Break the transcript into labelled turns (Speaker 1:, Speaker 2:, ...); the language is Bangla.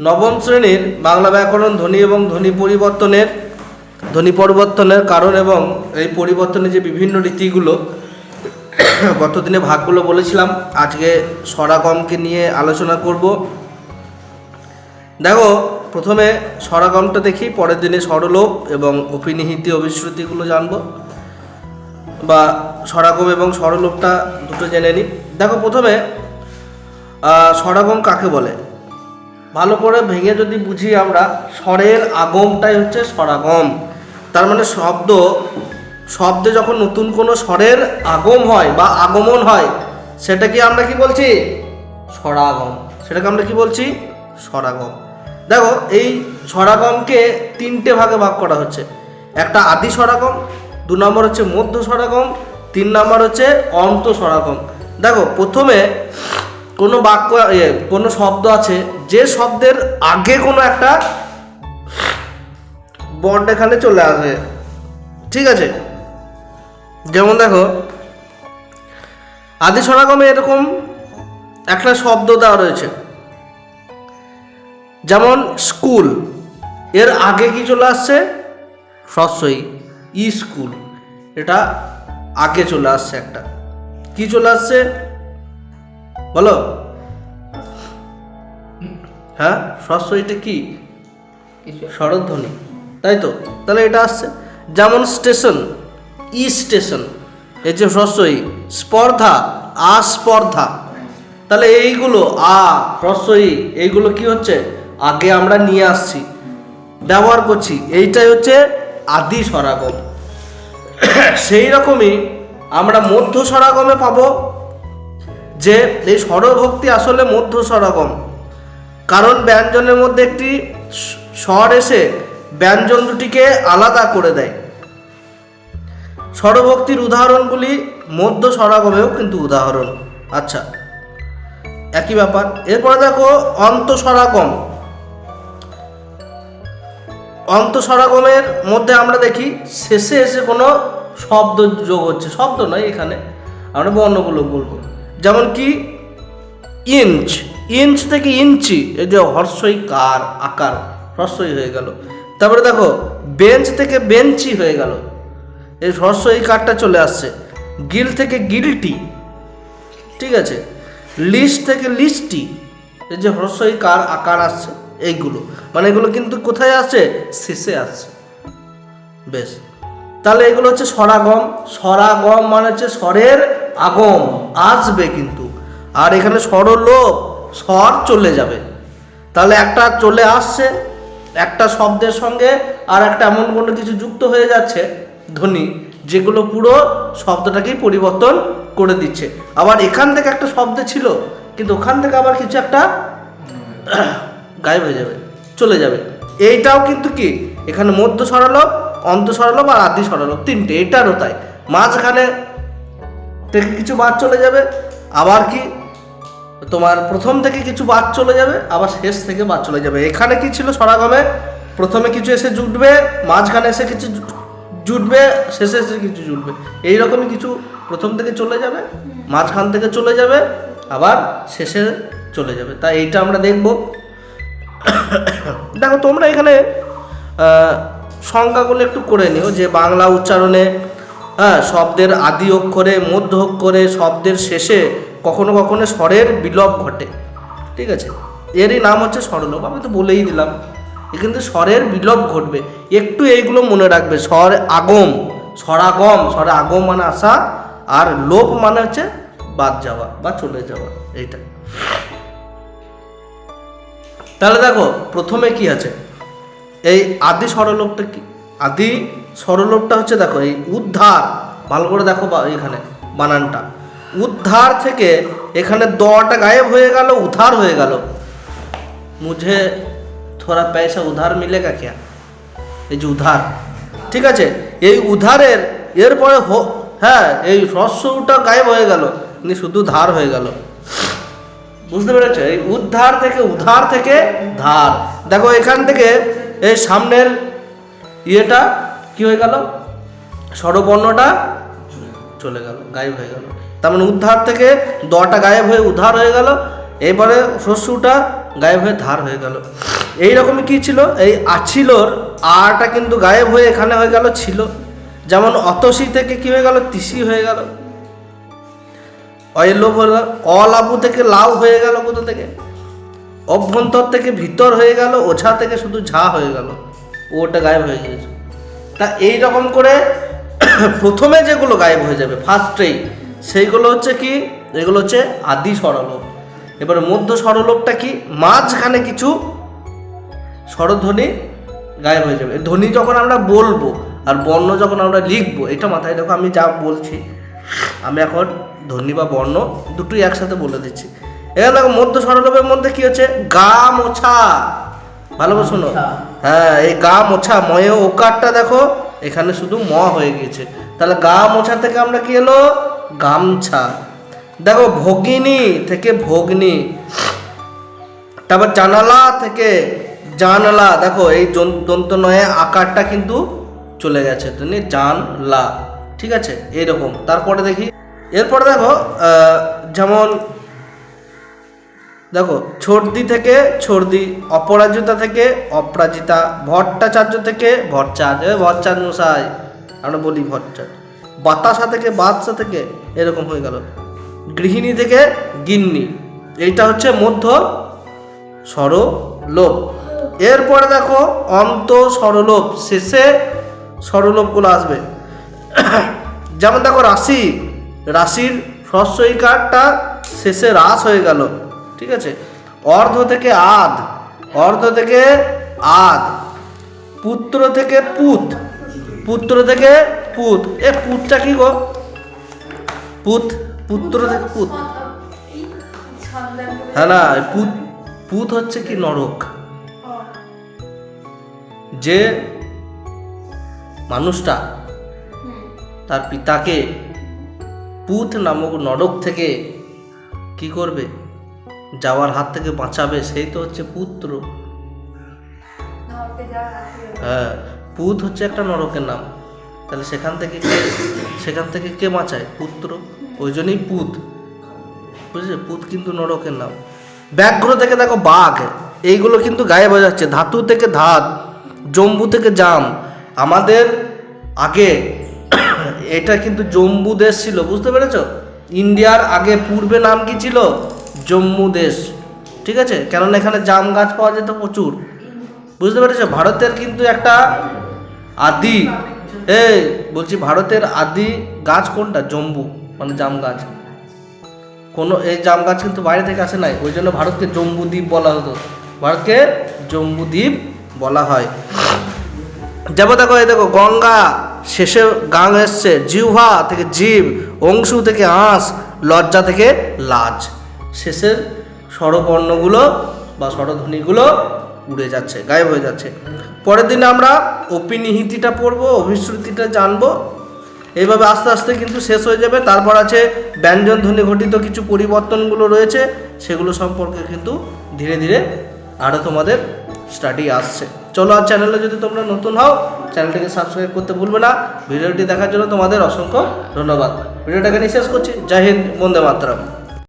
Speaker 1: নবম শ্রেণির বাংলা ব্যাকরণ ধ্বনি এবং ধ্বনি পরিবর্তনের ধ্বনি পরিবর্তনের কারণ এবং এই পরিবর্তনের যে বিভিন্ন রীতিগুলো গতদিনে ভাগগুলো বলেছিলাম আজকে স্বরাগমকে নিয়ে আলোচনা করব। দেখো প্রথমে স্বরাগমটা দেখি পরের দিনে স্বরলোপ এবং অপিনিহিতি অভিশ্রুতিগুলো জানব। বা স্বরাগম এবং স্বরলোপটা দুটো জেনে নিই। দেখো প্রথমে আহ, স্বরাগম কাকে বলে? ভালো করে ভেঙে যদি বুঝি আমরা স্বরের আগমটাই হচ্ছে স্বরাগম তার মানে শব্দ, শব্দে যখন নতুন কোনো স্বরের আগম হয় বা আগমন হয়, সেটাকে আমরা কি বলছি? স্বরাগম সেটাকে আমরা কি বলছি? স্বরাগম দেখো, এই স্বরাগমকে তিনটে ভাগে ভাগ করা হচ্ছে। একটা আদি স্বরাগম দু নম্বর হচ্ছে মধ্য স্বরাগম তিন নম্বর হচ্ছে অন্ত স্বরাগম দেখো, প্রথমে কোনো বাক্য কোনো শব্দ আছে যে শব্দের আগে কোনো একটা বর্ড এখানে চলে আসবে। ঠিক আছে? যেমন দেখো আদি সমাগমে এরকম একটা শব্দ দেওয়া রয়েছে। যেমন স্কুল, এর আগে কি চলে আসছে? সস্যই ই স্কুল এটা আগে চলে আসছে একটা। কি চলে আসছে? বলো? হ্যাঁ সস্যইটা কি? স্বরধ্বনি। তাই তো? তাহলে এটা আসছে। যেমন স্টেশন ই স্টেশন এই যে হ্রস্বই স্পর্ধা আস্পর্ধা। তাহলে এইগুলো আ হ্রস্বই এইগুলো কি হচ্ছে? আগে আমরা নিয়ে আসছি। ব্যবহার করছি। এইটাই হচ্ছে আদি সরাগম সেই রকমই আমরা মধ্য স্বরাগমে পাবো। যে এই স্বরভক্তি আসলে মধ্য স্বরাগম। কারণ ব্যঞ্জনের মধ্যে একটি স্বর এসে ব্যঞ্জন দুটিকে আলাদা করে দেয়। স্বরভক্তির উদাহরণগুলি মধ্য স্বরাগমেও কিন্তু উদাহরণ। আচ্ছা একই ব্যাপার। এরপরে দেখো, অন্ত স্বরাগম। অন্ত স্বরাগমের মধ্যে আমরা দেখি, শেষে এসে কোনো শব্দ যোগ হচ্ছে। শব্দ নয় এখানে, আমরা বর্ণগুলো বলব। যেমন কি, ইঞ্চ। ইঞ্চ থেকে ইঞ্চি, এই যে হর্ষই কার আকার, হর্ষই হয়ে গেল। তারপরে দেখো, বেঞ্চ থেকে বেঞ্চি হয়ে গেল। এই হর্ষই কারটা চলে আসছে। গিল থেকে গিলটি, ঠিক আছে? লিস্ট থেকে লিস্টি এই যে হর্ষই কার আকার আসছে, এইগুলো। মানে এগুলো কিন্তু কোথায় আসছে? শেষে আসছে। বেশ। তাহলে এগুলো হচ্ছে স্বরাগম। স্বরাগম মানে হচ্ছে স্বরের আগম। আসবে কিন্তু। আর এখানে স্বরলোপ স্বর চলে যাবে। তাহলে একটা চলে আসছে, একটা শব্দের সঙ্গে আর একটা এমন কোনো কিছু যুক্ত হয়ে যাচ্ছে ধ্বনি, যেগুলো পুরো শব্দটাকেই পরিবর্তন করে দিচ্ছে। আবার এখান থেকে একটা শব্দ ছিল, কিন্তু ওখান থেকে আবার কিছু একটা গায়েব হয়ে যাবে, চলে যাবে। এইটাও কিন্তু কি? এখানে মধ্য সরলোপ অন্ত সরলোপ আর আদি সরলোপ তিনটে, এটারও তাই। মাঝখানে থেকে কিছু বাদ চলে যাবে, আবার কি? তোমার প্রথম থেকে কিছু বাদ চলে যাবে, আবার শেষ থেকে বাদ চলে যাবে। এখানে কি ছিল সরাগমে? প্রথমে কিছু এসে জুটবে, মাঝখানে এসে কিছু জুটবে, শেষে এসে কিছু জুটবে। এইরকমই কিছু প্রথম থেকে চলে যাবে, মাঝখান থেকে চলে যাবে, আবার শেষে চলে যাবে। তাই এইটা আমরা দেখব। দেখো, তোমরা এখানে সংজ্ঞাগুলো একটু করে নিও, যে বাংলা উচ্চারণে হ্যাঁ শব্দের আদি অক্ষরে, মধ্য অক্ষরে, শব্দের শেষে কখনো কখনো স্বরের বিলোপ ঘটে। ঠিক আছে? এরই নাম হচ্ছে স্বরলোপ। আমি তো বলেই দিলাম। কিন্তু স্বরের বিলোপ ঘটবে। একটু এইগুলো মনে রাখবে। স্বর আগম। স্বরাগম। স্বরে আগম মানে আসা আর লোপ মানে হচ্ছে বাদ যাওয়া বা চলে যাওয়া। এইটা। তাহলে দেখো, প্রথমে কি আছে? এই আদি স্বরলোপটা কি? আদি স্বরলোপটা হচ্ছে দেখো, এই উদ্ধার। ভালো করে দেখো এখানে বানানটা। উদ্ধার থেকে এখানে দটা গায়েব হয়ে গেল উধার হয়ে গেল। মুঝে থোড়া পয়সা উধার মিলেগা ক্যা? এই যে উধার ঠিক আছে? এই উধারের এরপরে হ্যাঁ এই হ্রস্বটা গায়েব হয়ে গেল মানে শুধু ধার হয়ে গেল। বুঝতে পেরেছ? এই উদ্ধার থেকে উধার থেকে ধার। দেখো, এখান থেকে, এই সামনের ইয়েটা কি হয়ে গেল? স্বরবর্ণটা চলে গেল, গায়েব হয়ে গেল। তার মানে উদ্ধার থেকে দটা গায়েব হয়ে উদ্ধার হয়ে গেল, এবারে শস্যটা গায়েব হয়ে ধার হয়ে গেল। এই রকমই কি ছিল? এই আছিলর আটা কিন্তু গায়েব হয়ে এখানে হয়ে গেল, ছিল। যেমন অতসি থেকে কি হয়ে গেল? তিসি হয়ে গেল। অয়েলোভ হলো অলাভু থেকে লাউ হয়ে গেল কোথা থেকে? অভ্যন্তর থেকে ভিতর হয়ে গেল, ওঝা থেকে শুধু ঝা হয়ে গেল। ওটা গায়েব হয়ে গিয়েছে। তা এই রকম করে প্রথমে যেগুলো গায়েব হয়ে যাবে ফার্স্টেই সেইগুলো হচ্ছে কি? এগুলো হচ্ছে আদি স্বরলোপ এবারে মধ্য স্বরলোপটা কি? মাঝখানে কিছু স্বরধ্বনি গায়েব হয়ে যাবে। ধ্বনি যখন আমরা বলব আর বর্ণ যখন আমরা লিখব এটা মাথায় দেখো আমি যা বলছি আমি এখন ধ্বনি বা বর্ণ দুটোই একসাথে বলে দিচ্ছি। এখানে দেখো মধ্য স্বরলোপের মধ্যে কি হচ্ছে? গা মোছা। ভালো করে শোনো। হ্যাঁ এই গা মোছা ময়ে ওকারটা দেখো এখানে শুধু ম হয়ে গিয়েছে। তাহলে গা মোছা থেকে আমরা কি এলো? গামছা। দেখো, ভগিনী থেকে ভগ্নী। তারপর জানালা থেকে জানলা। দেখো, এই দন্ত নয়ে আকারটা কিন্তু চলে গেছে। তুমি জানলা। ঠিক আছে? এরকম। তারপরে দেখি। এরপরে দেখো যেমন দেখো, ছর্দি থেকে ছর্দি, অপরাজিতা থেকে অপরাজিতা, ভট্টাচার্য থেকে ভট্টাচার্য ভট্টাচার্য মশাই, আমরা বলি ভট্টাচার্য। বাতাসা থেকে বাদশা থেকে এরকম হয়ে গেল। গৃহিণী থেকে গিন্নি, এইটা হচ্ছে মধ্য স্বরলোপ। এরপরে দেখো, অন্ত স্বরলোপ, শেষে স্বরলোপগুলো আসবে। যেমন দেখো, রাশি, রাশির হ্রস্বইকারটা শেষে হ্রাস হয়ে গেল। ঠিক আছে? অর্ধ থেকে আদ অর্ধ থেকে আদ পুত্র থেকে পুত, পুত্র থেকে পুত। এ পুতটা কি গো? পুত, পুত্র থেকে পুত। হ্যাঁ না পুত পুত হচ্ছে কি নরক? যে মানুষটা তার পিতাকে পুত নামক নরক থেকে কি করবে? যাওয়ার হাত থেকে বাঁচাবে, সেই তো হচ্ছে পুত্র। হ্যাঁ পুত হচ্ছে একটা নরকের নাম। তাহলে সেখান থেকে কে, সেখান থেকে কে বাঁচায়? পুত্র। ওই জন্যই পুত। বুঝলে পুত কিন্তু নরকের নাম। ব্যাঘ্র থেকে দেখো বাঘ, এইগুলো কিন্তু গায়ে যাচ্ছে ধাতু থেকে ধাত, জম্বু থেকে জাম। আমাদের আগে এটা কিন্তু জম্বু দেশ ছিল, বুঝতে পেরেছ? ইন্ডিয়ার আগে পূর্বে নাম কি ছিল? জম্মু দেশ, ঠিক আছে? কেননা এখানে জাম গাছ পাওয়া যেত প্রচুর। বুঝতে পেরেছ? ভারতের কিন্তু একটা আদি, এই, বলছি ভারতের আদি গাছ কোনটা? জম্বু মানে জাম গাছ। কোনো, এই জাম গাছ কিন্তু বাইরে থেকে আসে নাই। ওই জন্য ভারতকে জম্বু দ্বীপ বলা হতো। ভারতকে জম্বু দ্বীপ বলা হয়। যাব দেখো, এই দেখো, গঙ্গা, শেষে গাং এসছে। জিহ্বা থেকে জীব অংশু থেকে আঁশ, লজ্জা থেকে লাজ। শেষের স্বরবর্ণগুলো বা স্বরধ্বনিগুলো উড়ে যাচ্ছে, গায়েব হয়ে যাচ্ছে। পরের দিনে আমরা অপিনিহিতিটা পড়ব, অভিশ্রুতিটা জানব। এইভাবে আস্তে আস্তে কিন্তু শেষ হয়ে যাবে। তারপর আছে ব্যঞ্জন ধ্বনি ঘটিত কিছু পরিবর্তনগুলো রয়েছে, সেগুলো সম্পর্কে কিন্তু ধীরে ধীরে আরও তোমাদের স্টাডি আসছে। চলো আর চ্যানেলে যদি তোমরা নতুন হও চ্যানেলটাকে সাবস্ক্রাইব করতে ভুলবে না। ভিডিওটি দেখার জন্য তোমাদের অসংখ্য ধন্যবাদ। ভিডিওটাকে নিঃশেষ করছি। জয় হিন্দ, বন্দে মাতরম।